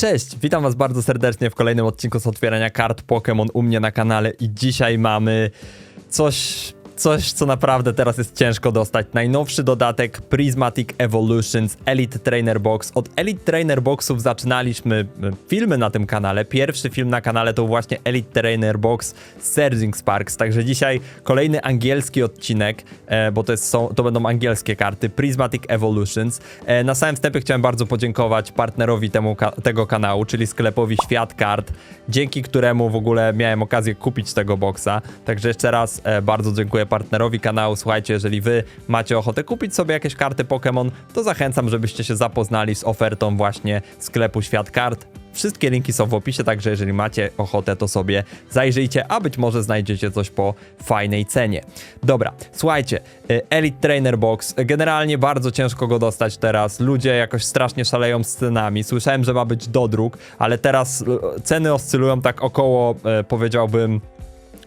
Cześć, witam was bardzo serdecznie w kolejnym odcinku z otwierania kart Pokémon u mnie na kanale i dzisiaj mamy coś, coś co naprawdę teraz jest ciężko dostać. Najnowszy dodatek Prismatic Evolutions Elite Trainer Box. Od Elite Trainer Boxów zaczynaliśmy e, filmy na tym kanale. Pierwszy film na kanale to właśnie Elite Trainer Box Surging Sparks, także dzisiaj kolejny angielski odcinek, e, bo to, jest, są, to będą angielskie karty Prismatic Evolutions. E, na samym wstępie chciałem bardzo podziękować partnerowi temu, tego kanału, czyli sklepowi Świat Kart, dzięki któremu w ogóle miałem okazję kupić tego boxa. Także jeszcze raz bardzo dziękuję partnerowi kanału. Słuchajcie, jeżeli wy macie ochotę kupić sobie jakieś karty Pokémon, to zachęcam, żebyście się zapoznali z ofertą właśnie sklepu Świat Kart. Wszystkie linki są w opisie, także jeżeli macie ochotę, to sobie zajrzyjcie, a być może znajdziecie coś po fajnej cenie. Dobra, słuchajcie, y, Elite Trainer Box, generalnie bardzo ciężko go dostać teraz. Ludzie jakoś strasznie szaleją z cenami. Słyszałem, że ma być dodruk, ale teraz y, ceny oscylują tak około, y, powiedziałbym,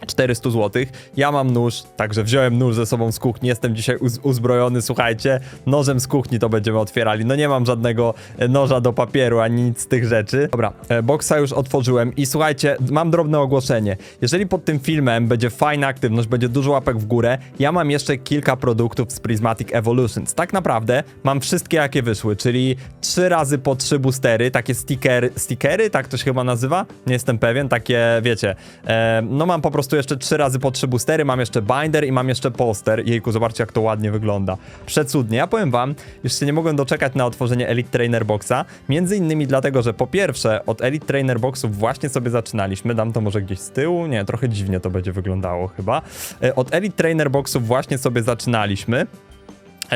400 zł. Ja mam nóż, także wziąłem nóż ze sobą z kuchni. Jestem dzisiaj uz uzbrojony, słuchajcie. Nożem z kuchni to będziemy otwierali. No nie mam żadnego e, noża do papieru ani nic z tych rzeczy. Dobra, e, boksa już otworzyłem i słuchajcie, mam drobne ogłoszenie. Jeżeli pod tym filmem będzie fajna aktywność, będzie dużo łapek w górę, ja mam jeszcze kilka produktów z Prismatic Evolutions. Tak naprawdę mam wszystkie jakie wyszły, czyli trzy razy po trzy boostery, takie stickery, stickery, tak to się chyba nazywa? Nie jestem pewien, takie wiecie. E, no mam po prostu jeszcze trzy razy po trzy boostery, mam jeszcze binder i mam jeszcze poster. Jejku, zobaczcie jak to ładnie wygląda. Przecudnie. Ja powiem wam, już się nie mogłem doczekać na otworzenie Elite Trainer Boxa, między innymi dlatego, że po pierwsze od Elite Trainer Boxów właśnie sobie zaczynaliśmy, dam to może gdzieś z tyłu, nie, trochę dziwnie to będzie wyglądało chyba. E, Od Elite Trainer Boxów właśnie sobie zaczynaliśmy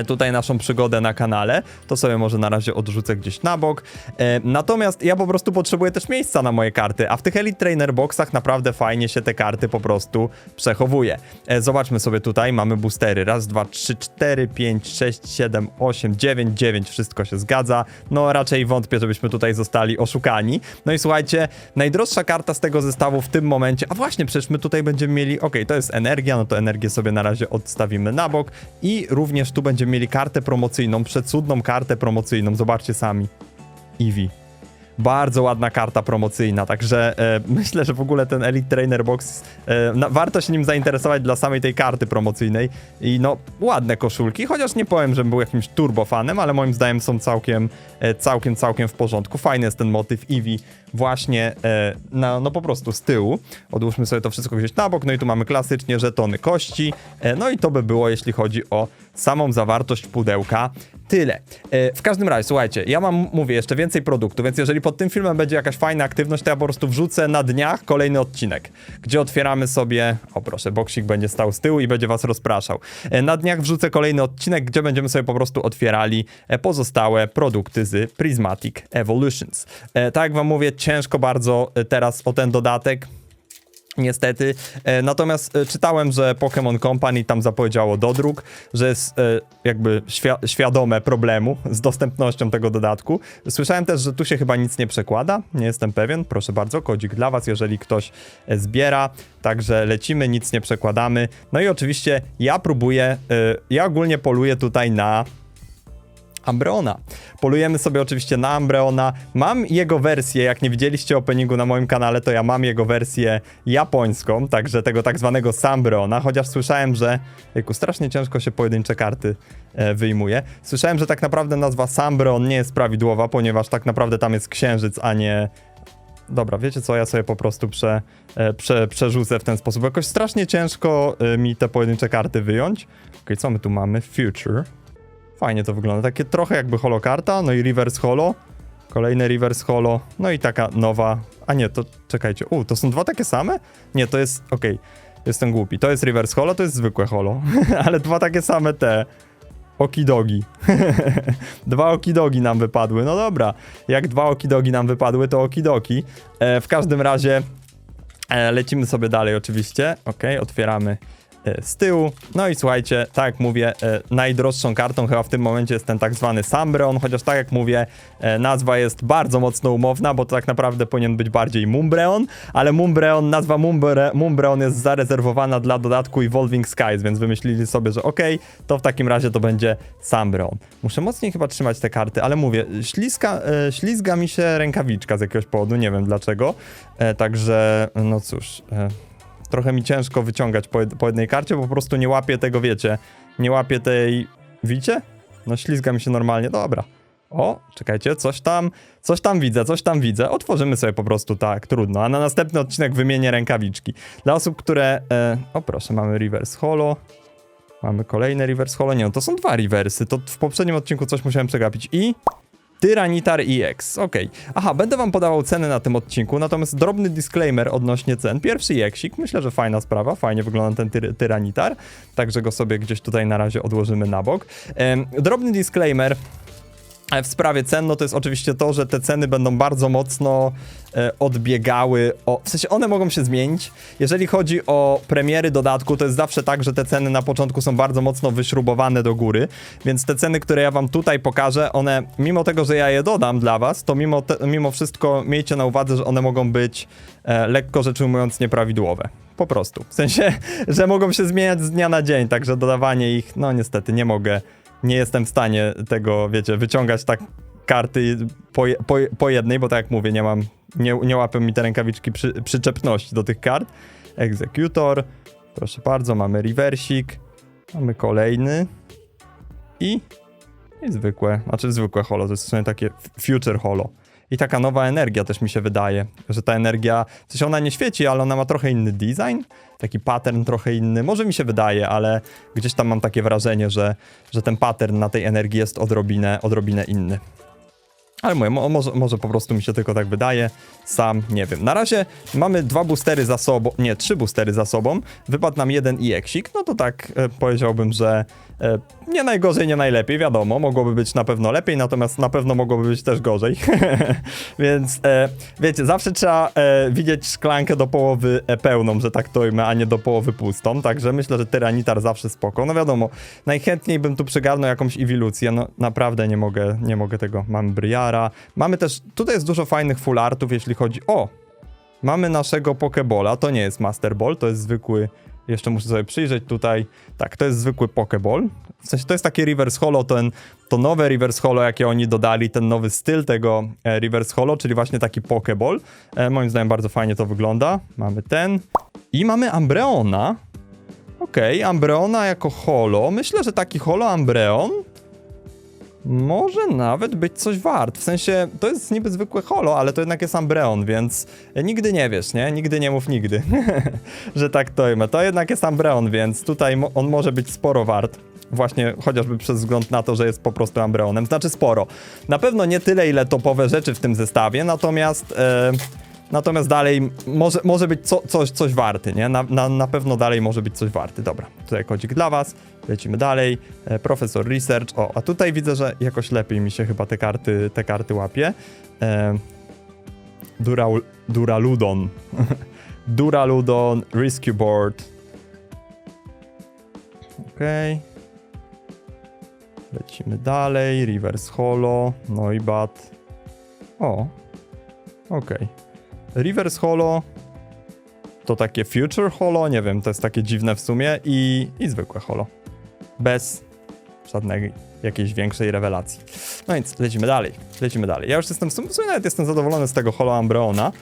tutaj naszą przygodę na kanale, to sobie może na razie odrzucę gdzieś na bok. E, natomiast ja po prostu potrzebuję też miejsca na moje karty, a w tych Elite Trainer Boxach naprawdę fajnie się te karty po prostu przechowuje. E, zobaczmy sobie tutaj, mamy boostery. Raz, dwa, trzy, cztery, pięć, sześć, siedem, osiem, dziewięć, dziewięć, wszystko się zgadza. No raczej wątpię, żebyśmy tutaj zostali oszukani. No i słuchajcie, najdroższa karta z tego zestawu w tym momencie, a właśnie, przecież my tutaj będziemy mieli, okej, to jest energia, no to energię sobie na razie odstawimy na bok i również tu będziemy mieli kartę promocyjną, przecudną kartę promocyjną, zobaczcie sami. Eevee. Bardzo ładna karta promocyjna, także e, myślę, że w ogóle ten Elite Trainer Box, e, na, warto się nim zainteresować dla samej tej karty promocyjnej i no, ładne koszulki, chociaż nie powiem, że był jakimś turbofanem, ale moim zdaniem są całkiem, e, całkiem, całkiem w porządku. Fajny jest ten motyw Eevee właśnie, e, na, no po prostu z tyłu. Odłóżmy sobie to wszystko gdzieś na bok, no i tu mamy klasycznie żetony kości, e, no i to by było, jeśli chodzi o samą zawartość pudełka. Tyle. E, w każdym razie, słuchajcie, ja mam, mówię, jeszcze więcej produktu, więc jeżeli pod tym filmem będzie jakaś fajna aktywność, to ja po prostu wrzucę na dniach kolejny odcinek, gdzie otwieramy sobie, o proszę, boksik będzie stał z tyłu i będzie was rozpraszał. E, na dniach wrzucę kolejny odcinek, gdzie będziemy sobie po prostu otwierali e, pozostałe produkty z Prismatic Evolutions. Tak jak wam mówię, ciężko bardzo teraz o ten dodatek. Niestety. E, natomiast e, czytałem, że Pokémon Company tam zapowiedziało dodruk, że jest e, jakby świa- świadome problemu z dostępnością tego dodatku. Słyszałem też, że tu się chyba nic nie przekłada. Nie jestem pewien. Proszę bardzo, kodzik dla was, jeżeli ktoś zbiera. Także lecimy, nic nie przekładamy. No i oczywiście ja próbuję, ja ogólnie poluję tutaj na Ambreona. Polujemy sobie oczywiście na Ambreona. Mam jego wersję, jak nie widzieliście openingu na moim kanale, to ja mam jego wersję japońską, także tego tak zwanego Sambreona, chociaż słyszałem, że... Jejku, strasznie ciężko się pojedyncze karty e, wyjmuje. Słyszałem, że tak naprawdę nazwa Sambreon nie jest prawidłowa, ponieważ tak naprawdę tam jest księżyc, a nie... Dobra, wiecie co, ja sobie po prostu prze, e, prze, przerzucę w ten sposób. Jakoś strasznie ciężko e, mi te pojedyncze karty wyjąć. Okej, co my tu mamy? Future. Fajnie to wygląda. Takie trochę jakby holokarta, no i reverse holo. Kolejne reverse holo. No i taka nowa. A nie, to czekajcie. U, to są dwa takie same? Nie, to jest. Okej, jestem głupi. To jest reverse holo, to jest zwykłe holo. Ale dwa takie same te. Okidogi. dwa okidogi nam wypadły. No dobra. Jak dwa okidogi nam wypadły, to okidoki. E, w każdym razie e, lecimy sobie dalej oczywiście. Okej, otwieramy z tyłu. No i słuchajcie, tak jak mówię, e, najdroższą kartą chyba w tym momencie jest ten tak zwany Sambreon, chociaż tak jak mówię, e, nazwa jest bardzo mocno umowna, bo to tak naprawdę powinien być bardziej Mumbreon, ale Mumbreon, nazwa Mumbre, Mumbreon jest zarezerwowana dla dodatku Evolving Skies, więc wymyślili sobie, że okej, to w takim razie to będzie Sambreon. Muszę mocniej chyba trzymać te karty, ale mówię, śliska, e, ślizga mi się rękawiczka z jakiegoś powodu, nie wiem dlaczego, e, także no cóż... Trochę mi ciężko wyciągać po, po jednej karcie, bo po prostu nie łapię tego, wiecie, nie łapię tej... Widzicie? No ślizga mi się normalnie, dobra. O, czekajcie, coś tam, coś tam widzę, coś tam widzę. Otworzymy sobie po prostu tak, trudno. A na następny odcinek wymienię rękawiczki. Dla osób, które... E, o proszę, mamy reverse holo. Mamy kolejne reverse holo. Nie, no to są dwa reversy. To w poprzednim odcinku coś musiałem przegapić. I... Tyranitar EX, okej. Aha, będę wam podawał ceny na tym odcinku, natomiast drobny disclaimer odnośnie cen. Pierwszy EXik, myślę, że fajna sprawa, fajnie wygląda ten tyr Tyranitar, także go sobie gdzieś tutaj na razie odłożymy na bok. Em, drobny disclaimer, w sprawie cen, no to jest oczywiście to, że te ceny będą bardzo mocno e, odbiegały, o, w sensie one mogą się zmienić. Jeżeli chodzi o premiery dodatku, to jest zawsze tak, że te ceny na początku są bardzo mocno wyśrubowane do góry, więc te ceny, które ja wam tutaj pokażę, one, mimo tego, że ja je dodam dla was, to mimo, te, mimo wszystko miejcie na uwadze, że one mogą być e, lekko rzecz ujmując nieprawidłowe. Po prostu. W sensie, że mogą się zmieniać z dnia na dzień, także dodawanie ich, no niestety nie mogę nie jestem w stanie tego, wiecie, wyciągać tak karty po, po, po jednej, bo tak jak mówię, nie mam, nie, nie łapią mi te rękawiczki przy, przyczepności do tych kart. Executor, proszę bardzo, mamy reversik, mamy kolejny i, i zwykłe, znaczy zwykłe holo, to jest w sumie takie future holo. I taka nowa energia też mi się wydaje, że ta energia, w sensie ona nie świeci, ale ona ma trochę inny design, taki pattern trochę inny. Może mi się wydaje, ale gdzieś tam mam takie wrażenie, że, że ten pattern na tej energii jest odrobinę, odrobinę inny. Ale mówię, mo, może, może po prostu mi się tylko tak wydaje. Sam nie wiem. Na razie mamy dwa boostery za sobą, nie, trzy boostery za sobą. Wypadł nam jeden i eksik. No to tak e, powiedziałbym, że nie najgorzej, nie najlepiej, wiadomo. Mogłoby być na pewno lepiej, natomiast na pewno mogłoby być też gorzej. Więc e, wiecie, zawsze trzeba e, widzieć szklankę do połowy e, pełną, że tak to a nie do połowy pustą. Także myślę, że Tyranitar zawsze spoko. No wiadomo, najchętniej bym tu przygarnął jakąś ewilucję. No naprawdę nie mogę, nie mogę tego. Mamy Briara. Mamy też, tutaj jest dużo fajnych full artów, jeśli chodzi o... Mamy naszego Pokebola, to nie jest Master Ball, to jest zwykły... Jeszcze muszę sobie przyjrzeć tutaj. Tak, to jest zwykły Pokeball. W sensie to jest takie Reverse Holo, ten, to nowe Reverse Holo, jakie oni dodali, ten nowy styl tego e, Reverse Holo, czyli właśnie taki Pokeball. E, moim zdaniem bardzo fajnie to wygląda. Mamy ten. I mamy Ambreona. Okej, Ambreona jako holo. Myślę, że taki holo Ambreon może nawet być coś wart. W sensie, to jest niby zwykłe holo, ale to jednak jest Ambreon, więc nigdy nie wiesz, nie? Nigdy nie mów nigdy, że tak to ujmę. To jednak jest Ambreon, więc tutaj on może być sporo wart. Właśnie chociażby przez wzgląd na to, że jest po prostu Ambreonem. Znaczy sporo. Na pewno nie tyle, ile topowe rzeczy w tym zestawie, natomiast... E, Natomiast dalej może, może być co, coś, coś warty, nie? Na, na, na pewno dalej może być coś warty. Dobra, tutaj kodzik dla was. Lecimy dalej. E, profesor Research. O, a tutaj widzę, że jakoś lepiej mi się chyba te karty, te karty łapie. E, Dural, Duraludon. Duraludon Rescue Board. Okej. Lecimy dalej. Reverse Holo. Noibat. O. Okej. Reverse Holo to takie Future Holo, nie wiem, to jest takie dziwne w sumie i, i zwykłe Holo. Bez żadnej jakiejś większej rewelacji. No więc lecimy dalej, lecimy dalej. Ja już jestem, w sumie nawet jestem zadowolony z tego Holo Ambreona,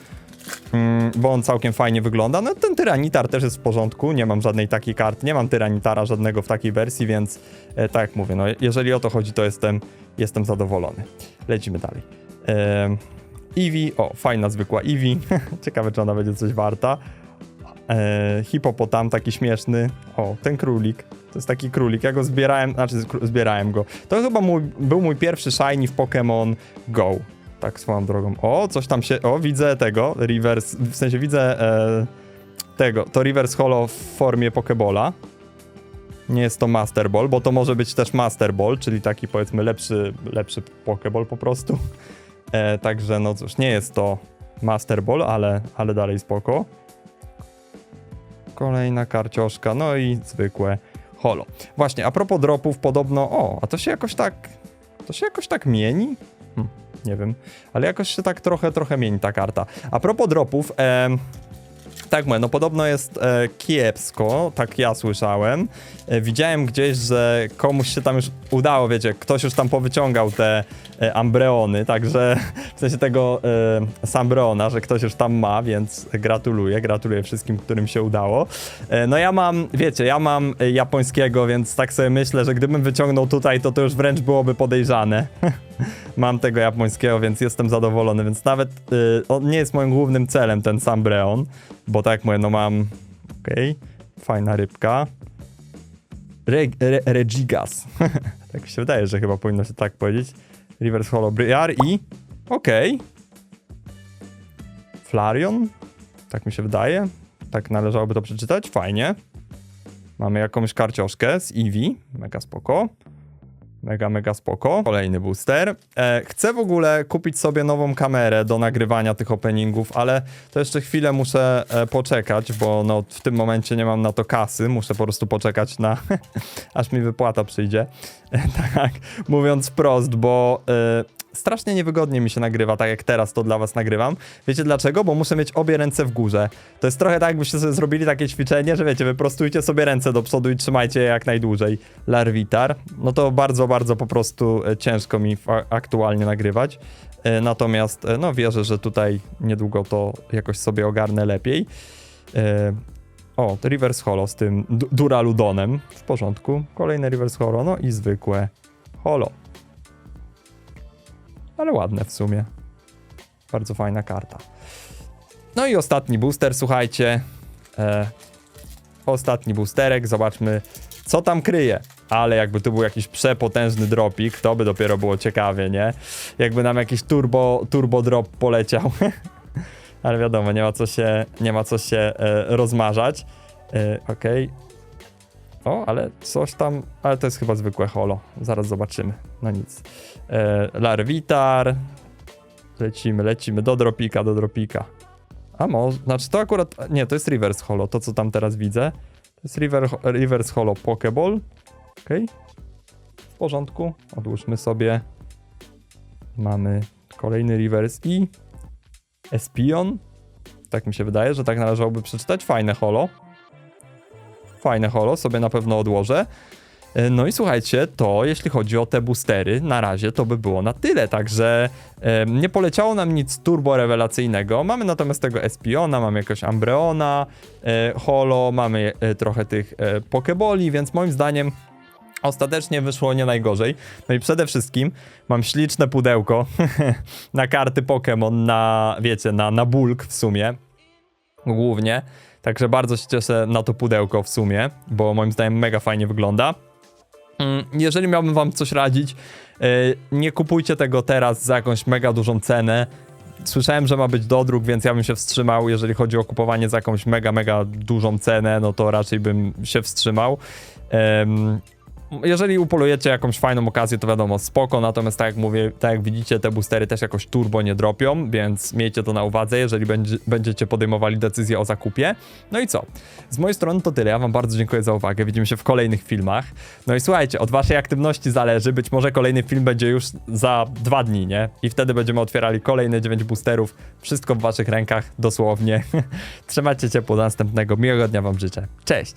mm, bo on całkiem fajnie wygląda. No ten Tyranitar też jest w porządku, nie mam żadnej takiej karty, nie mam Tyranitara żadnego w takiej wersji, więc e, tak jak mówię, no jeżeli o to chodzi, to jestem, jestem zadowolony. Lecimy dalej. Ehm, Eevee, o, fajna zwykła Eevee. Ciekawe, czy ona będzie coś warta. E, hipopotam, taki śmieszny. O, ten królik. To jest taki królik. Ja go zbierałem, znaczy zbierałem go. To chyba mój, był mój pierwszy shiny w Pokémon Go. Tak swoją drogą. O, coś tam się. O, widzę tego. Reverse. W sensie widzę e, tego. To Reverse Holo w formie Pokebola. Nie jest to Master Ball, bo to może być też Master Ball, czyli taki powiedzmy lepszy, lepszy Pokeball po prostu. E, także no cóż, nie jest to Master Ball, ale, ale dalej spoko. kolejna karcioszka, no i zwykłe holo. Właśnie, a propos dropów, podobno, o, a to się jakoś tak, to się jakoś tak mieni? Hm, nie wiem, ale jakoś się tak trochę, trochę mieni ta karta. A propos dropów, em, tak mówię, no podobno jest e, kiepsko, tak ja słyszałem. E, widziałem gdzieś, że komuś się tam już udało, wiecie, ktoś już tam powyciągał te e, ambreony, także w sensie tego e, Sambreona, że ktoś już tam ma, więc gratuluję, gratuluję wszystkim, którym się udało. E, no ja mam, wiecie, ja mam e, japońskiego, więc tak sobie myślę, że gdybym wyciągnął tutaj, to to już wręcz byłoby podejrzane. mam tego japońskiego, więc jestem zadowolony, więc nawet y, on nie jest moim głównym celem ten Sambreon, bo tak mówię, no mam, okej, fajna rybka. Re, re, Regigas. tak mi się wydaje, że chyba powinno się tak powiedzieć. Reverse Hollow Briar i, okej. Flareon, tak mi się wydaje. Tak należałoby to przeczytać, fajnie. Mamy jakąś karcioszkę z Eevee, mega spoko. Mega, mega spoko. Kolejny booster. E, chcę w ogóle kupić sobie nową kamerę do nagrywania tych openingów, ale to jeszcze chwilę muszę e, poczekać, bo no, w tym momencie nie mam na to kasy. Muszę po prostu poczekać na aż mi wypłata przyjdzie. E, tak, mówiąc wprost, bo e, strasznie niewygodnie mi się nagrywa, tak jak teraz to dla was nagrywam. Wiecie dlaczego? Bo muszę mieć obie ręce w górze. To jest trochę tak, jakbyście sobie zrobili takie ćwiczenie, że wiecie, wyprostujcie sobie ręce do przodu i trzymajcie je jak najdłużej. Larvitar. No to bardzo, bardzo po prostu e, ciężko mi aktualnie nagrywać. E, Natomiast, e, no wierzę, że tutaj niedługo to jakoś sobie ogarnę lepiej. O, Reverse Holo z tym du- Duraludonem. W porządku. Kolejne Reverse Holo, no i zwykłe Holo. Ale ładne w sumie. Bardzo fajna karta. No i ostatni booster, słuchajcie. E, ostatni boosterek, zobaczmy co tam kryje. Ale jakby tu był jakiś przepotężny dropik, to by dopiero było ciekawie, nie? Jakby nam jakiś turbo, turbo drop poleciał. Ale wiadomo, nie ma co się, nie ma co się e, rozmarzać. E, Okej. O, ale coś tam, ale to jest chyba zwykłe holo. Zaraz zobaczymy. No nic. E. Lecimy, lecimy do dropika, do dropika. A może, znaczy to akurat, nie, to jest reverse holo, to co tam teraz widzę. To jest river, reverse holo pokeball. Okej. W porządku. Odłóżmy sobie. Mamy kolejny reverse i Espion. Tak mi się wydaje, że tak należałoby przeczytać. Fajne holo. Fajne holo, sobie na pewno odłożę. E, No i słuchajcie, to jeśli chodzi o te boostery, na razie to by było na tyle, także e, nie poleciało nam nic turbo rewelacyjnego. Mamy natomiast tego Espiona, mamy jakiegoś Ambreona, e, Holo, mamy e, trochę tych e, Pokeboli, więc moim zdaniem ostatecznie wyszło nie najgorzej. No i przede wszystkim mam śliczne pudełko na karty Pokémon, na wiecie, na, na bulk w sumie głównie. Także bardzo się cieszę na to pudełko w sumie, bo moim zdaniem mega fajnie wygląda. Mm, Jeżeli miałbym wam coś radzić, yy, nie kupujcie tego teraz za jakąś mega dużą cenę. Słyszałem, że ma być dodruk, więc ja bym się wstrzymał. Jeżeli chodzi o kupowanie za jakąś mega, mega dużą cenę, no to raczej bym się wstrzymał. Jeżeli upolujecie jakąś fajną okazję, to wiadomo, spoko, natomiast tak jak mówię, tak jak widzicie, te boostery też jakoś turbo nie dropią, więc miejcie to na uwadze, jeżeli będzie, będziecie podejmowali decyzję o zakupie. No i co? Z mojej strony to tyle, ja wam bardzo dziękuję za uwagę, widzimy się w kolejnych filmach. No i słuchajcie, od waszej aktywności zależy, być może kolejny film będzie już za dwa dni, nie? I wtedy będziemy otwierali kolejne 9 boosterów, wszystko w waszych rękach, dosłownie. Trzymajcie ciepło do następnego, miłego dnia wam życzę. Cześć!